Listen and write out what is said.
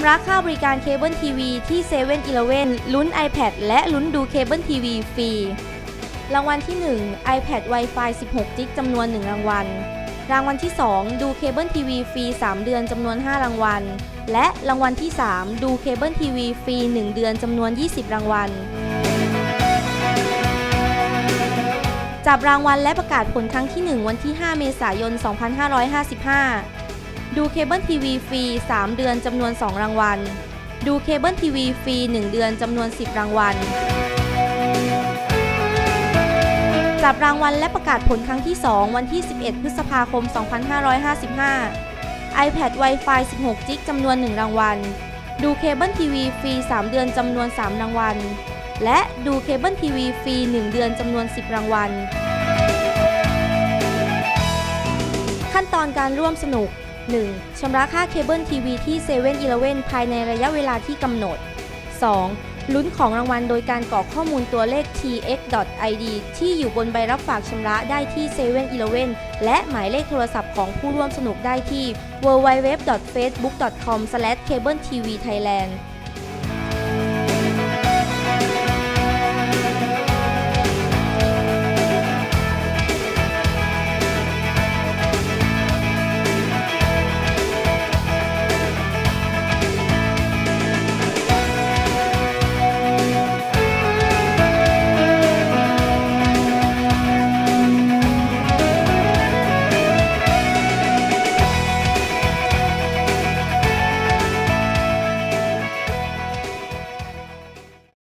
ำระค่าบริการเคเบิลทีวีที่7 e เ e ่ e อลุ้น iPad และลุ้นดูเคเบิลทีวีฟรี รางวัลที่ 1 iPad Wi-Fi 16จิกจำนวน 1 รางวัล รางวัลที่ 2 ดูเคเบิลทีวีฟรี 3 เดือนจำนวน 5 รางวัล และรางวัลที่ 3 ดูเคเบิลทีวีฟรี 1 เดือนจำนวน 20 รางวัล จับรางวัลและประกาศผลครั้งที่ 1 วันที่ 5 เมษายน 2555 ดูเคเบิลทีวีฟรี 3 เดือนจำนวน 2 รางวัล ดูเคเบิลทีวีฟรี 1 เดือนจำนวน 10 รางวัล จับรางวัลและประกาศผลครั้งที่ 2 วันที่ 11 พฤษภาคม 2555 iPad Wi-Fi 16จิกจำนวน 1 รางวัล ดูเคเบิลทีวีฟรี 3 เดือนจำนวน 3 รางวัล และดูเคเบิลทีวีฟรี 1 เดือนจำนวน 10 รางวัล ขั้นตอนการร่วมสนุก 1. ชำระค่าเคเบิลทีวีที่7 e เ e ่ e ภายในระยะเวลาที่กำหนด 2. ลุ้นของรางวัลโดยการกรอกข้อมูลตัวเลข tx.id ที่อยู่บนใบรับฝากชำระได้ที่7 e เ e ่ e และหมายเลขโทรศัพท์ของผู้ร่วมสนุกได้ที่ www.facebook.com/cabletvthailand